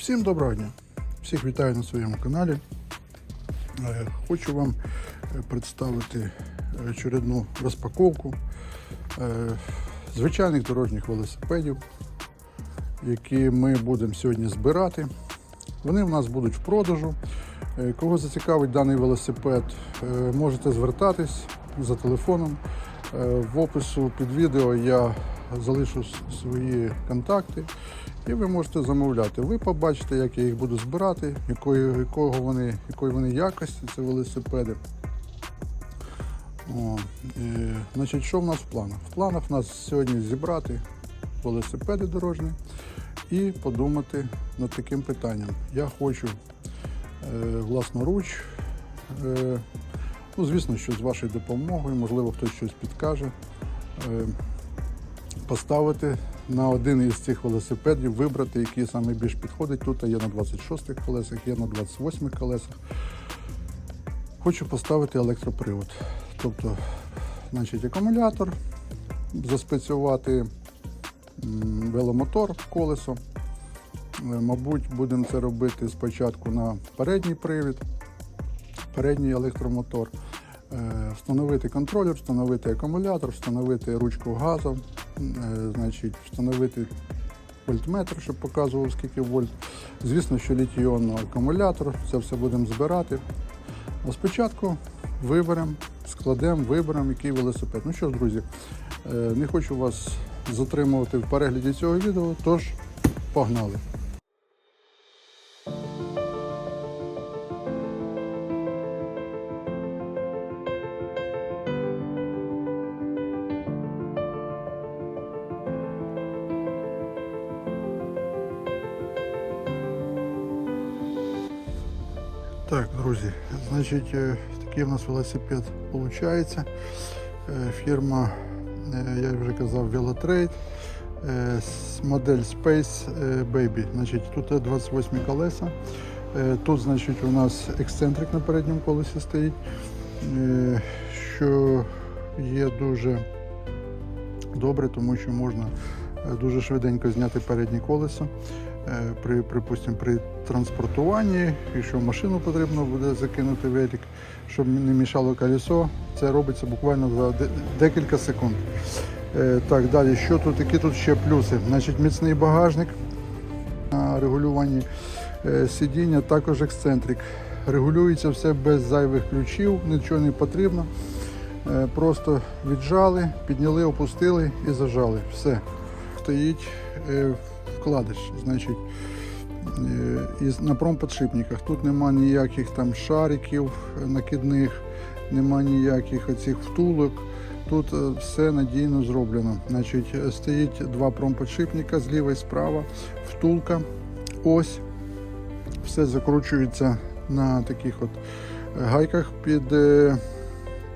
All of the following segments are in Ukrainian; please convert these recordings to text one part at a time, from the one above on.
Всім доброго дня! Всіх вітаю на своєму каналі. Е, Хочу вам е, представити очередну розпаковку е, звичайних дорожніх велосипедів, які ми будемо сьогодні збирати. Вони в нас будуть в продажу. Кого зацікавить даний велосипед, можете звертатись за телефоном. В опису під відео я залишу свої контакти і ви можете замовляти. Ви побачите, як я їх буду збирати, якої, якого вони, якої вони якості, це велосипеди. О, е, значить, що в нас в планах? В планах в нас сьогодні зібрати велосипеди дорожні і подумати над таким питанням. Я хочу е, власноруч, е, ну, звісно, що з вашою допомогою, можливо, хтось щось підкаже, е, поставити на один із цих велосипедів, вибрати, який саме більш підходить. Тут є на 26 колесах, є на 28 колесах. Хочу поставити електропривод. Тобто, значить, акумулятор, заспецювати веломотор, колесо. Е, Мабуть, будемо це робити спочатку на передній привід, передній електромотор, встановити контролер, встановити акумулятор, встановити ручку газу, е, значить, встановити вольтметр, щоб показував скільки вольт. Звісно, що літій-іонний акумулятор, це все будемо збирати. А спочатку виберемо, складемо, виберемо, який велосипед. Ну що ж, друзі, е, не хочу вас затримувати в перегляді цього відео, тож погнали. Значить, е, такий у нас велосипед виходить. Фірма, е, я вже казав, Velotrade. е, Модель Space е, Baby. Значить, тут є 28 колеса. Е, Тут, значить, у нас ексцентрик на передньому колесі стоїть, е, що є дуже добре, тому що можна е, дуже швиденько зняти переднє колесо. Е, При, припустимо, при транспортуванні, якщо машину потрібно буде закинути велик, щоб не мішало колесо, це робиться буквально за декілька секунд. Е, Так, далі, що тут, які тут ще плюси? Значить, міцний багажник на регулюванні е, сидіння, також ексцентрик. Регулюється все без зайвих ключів, нічого не потрібно. Е, Просто віджали, підняли, опустили і зажали. Все. Стоїть е, вкладиш, значить, е, із, на промподшипниках. Тут нема ніяких там шариків накидних, нема ніяких оцих втулок. Тут е, все надійно зроблено. Значить, стоїть два промподшипника зліва і справа, втулка, ось. Все закручується на таких от гайках під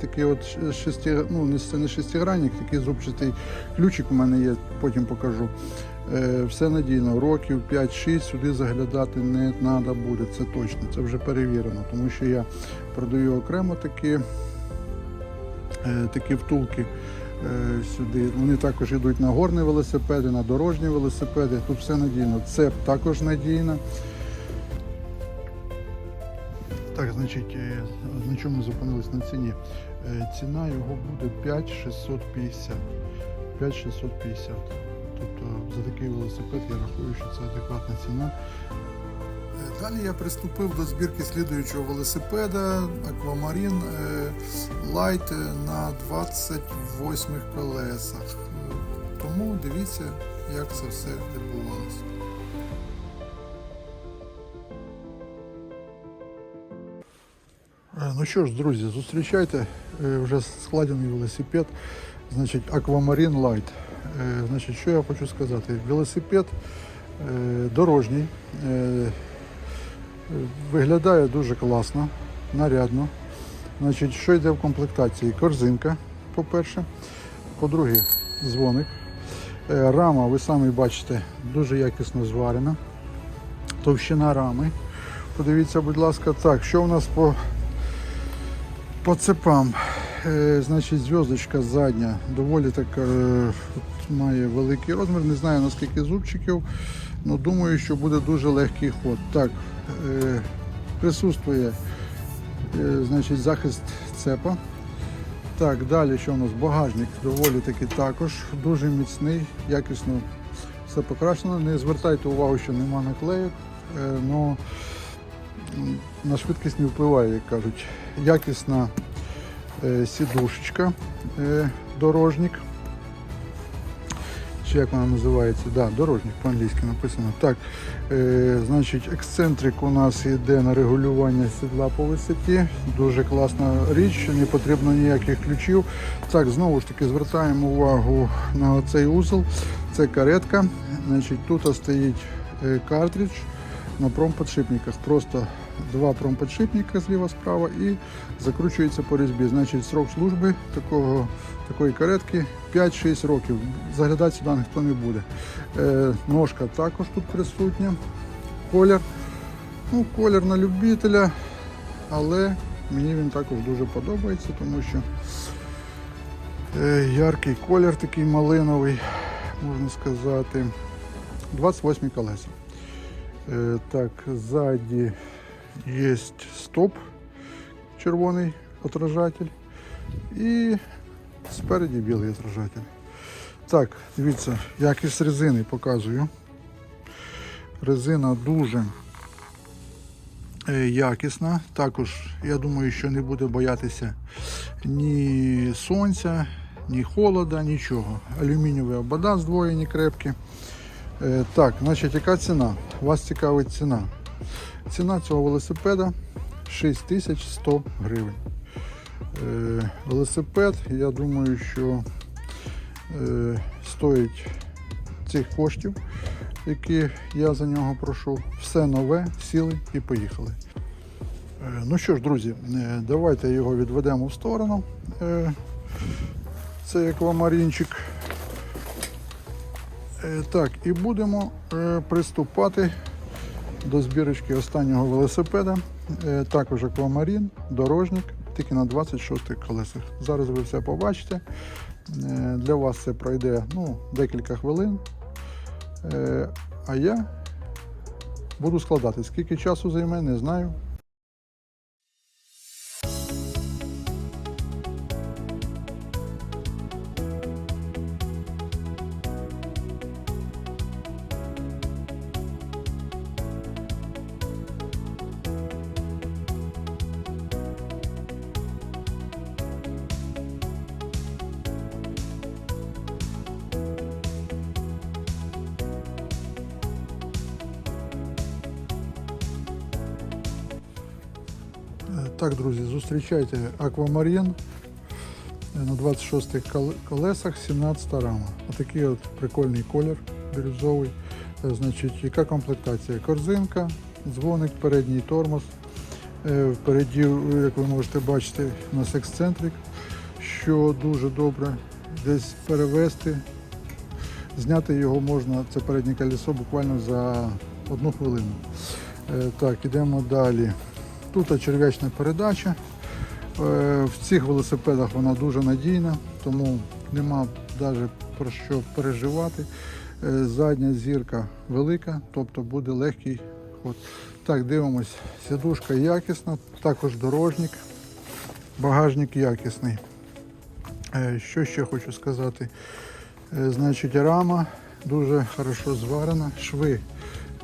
такий от шести, ну це не шестигранник, такий зубчатий ключик у мене є, потім покажу. Е, Все надійно, років 5-6 сюди заглядати не треба буде, це точно, це вже перевірено, тому що я продаю окремо такі, е, такі втулки е, сюди. Вони також йдуть на горні велосипеди, на дорожні велосипеди. Тут все надійно. Цеп також надійно. Так, значить, е, на чому зупинились на ціні? Е, Ціна його буде 5650. 5650. Тобто за такий велосипед я рахую, що це адекватна ціна. Е, Далі я приступив до збірки слідуючого велосипеда е, Light на 28 колесах. Тому дивіться, як це все відбувалося. Ну що ж, друзі, зустрічайте е, вже складений велосипед, значить Aquamarine Light. Е, Значить, що я хочу сказати? Велосипед е, дорожній, виглядає дуже класно, нарядно. Значить, що йде в комплектації? Корзинка, по-перше. По-друге, дзвоник. Рама, ви самі бачите, дуже якісно зварена. Товщина рами. Подивіться, будь ласка, так, що у нас по по цепам. Е, значить, зв'язочка задня доволі так е, має великий розмір. Не знаю наскільки зубчиків. Ну, думаю, що буде дуже легкий ход. Так, е, присутствує значить, захист цепа. Так, далі що у нас? Багажник доволі таки також дуже міцний, якісно все покрашено. Не звертайте увагу, що нема наклеїк, але на швидкість не впливає, як кажуть. Якісна е, сідушечка, е, дорожник. Чи як вона називається? Да, дорожник по-англійськи написано. Так, е, значить, ексцентрик у нас йде на регулювання сідла по висоті. Дуже класна річ, не потрібно ніяких ключів. Так, знову ж таки, звертаємо увагу на цей узол. Це каретка. Значить, тут стоїть е, картридж на промподшипниках. Просто два промподшипника зліва справа і закручується по різьбі. Значить, срок служби такого, такої каретки 5-6 років. Заглядати сюди ніхто не буде. Е, ножка також тут присутня. Колір. Ну, колір на любителя, але мені він також дуже подобається, тому що е, яркий колір такий малиновий, можна сказати. 28 колеса. Е, так, ззаді є стоп червоний отражатель і спереді білий отражатель. Так, дивіться, якість резини показую. Резина дуже е, якісна. Також, я думаю, що не буде боятися ні сонця, ні холода, нічого. Алюмінієві обода здвоєні крепкі. Е, Так, значить, яка ціна? Вас цікавить ціна. Ціна цього велосипеда 6100 гривень. Е, Велосипед, я думаю, що е, стоїть цих коштів, які я за нього прошу. Все нове, сіли і поїхали. Е, Ну що ж, друзі, е, давайте його відведемо в сторону. Е, Це аквамарінчик. Е, Так, і будемо е, приступати до збірочки останнього велосипеда. Е, Також аквамарін, дорожник, тільки на 26 колесах. Зараз ви все побачите. Е, Для вас це пройде ну, декілька хвилин. Е, А я буду складати. Скільки часу займе, не знаю. Так, друзі, зустрічайте аквамарін е, на 26 кол- колесах 17 рама. Отакий от прикольний колір бірюзовий. Е, Значить, яка комплектація? Корзинка, дзвоник, передній тормоз. Е, Впереді, як ви можете бачити, у нас ексцентрик, що дуже добре десь перевести. Зняти його можна, це переднє колесо, буквально за одну хвилину. Так, ідемо далі. Тут черв'ячна передача. Е, В цих велосипедах вона дуже надійна, тому нема навіть про що переживати. Е, Задня зірка велика, тобто буде легкий ход. Так, дивимось, сідушка якісна, також дорожник, багажник якісний. Е, Що ще хочу сказати? Значить, рама дуже хорошо зварена, шви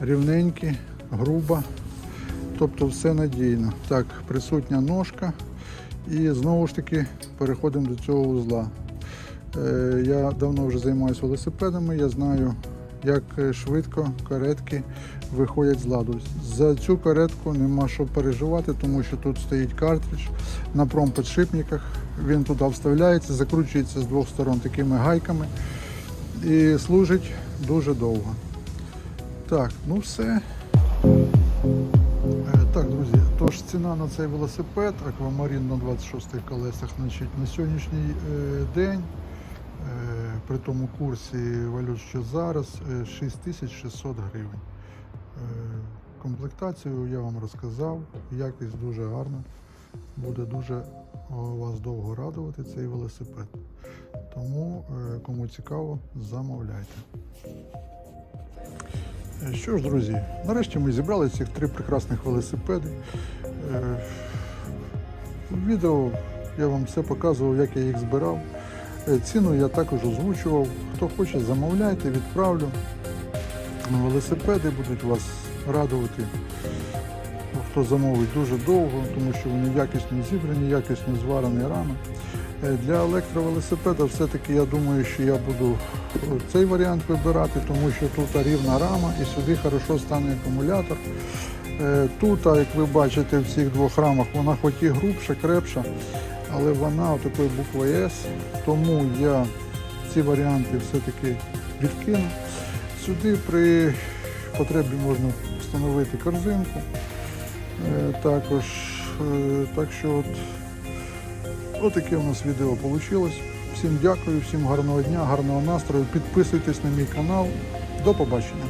рівненькі, груба, тобто все надійно. Так, присутня ножка. І знову ж таки переходимо до цього узла. Е, Я давно вже займаюся велосипедами, я знаю, як е, швидко каретки виходять з ладу. За цю каретку нема що переживати, тому що тут стоїть картридж на промподшипниках. Він туди вставляється, закручується з двох сторон такими гайками і служить дуже довго. Так, ну все. Так, друзі, тож ціна на цей велосипед, аквамарін на 26 колесах, значить, на сьогоднішній е, день, е, при тому курсі валют, що зараз, е, 6600 гривень. Е, комплектацію я вам розказав, якість дуже гарна. Буде дуже вас довго радувати цей велосипед. Тому, кому цікаво, замовляйте. Е, Що ж, друзі, нарешті ми зібрали цих три прекрасних велосипеди. Е, В відео я вам все показував, як я їх збирав. Е, Ціну я також озвучував. Хто хоче, замовляйте, відправлю. Велосипеди будуть вас радувати. Хто замовить дуже довго, тому що вони якісно зібрані, якісно зварені рано. Е, Для електровелосипеда все-таки я думаю, що я буду цей варіант вибирати, тому що тут рівна рама і сюди хорошо стане акумулятор. Е, Тут, як ви бачите, в цих двох рамах вона хоч і грубша, крепша, але вона отакою буквою С. Тому я ці варіанти все-таки відкину. Сюди при потребі можна встановити корзинку. Е, Також, е, так що от, отаке у нас відео вийшло. Всім дякую, всім гарного дня, гарного настрою. Підписуйтесь на мій канал. До побачення.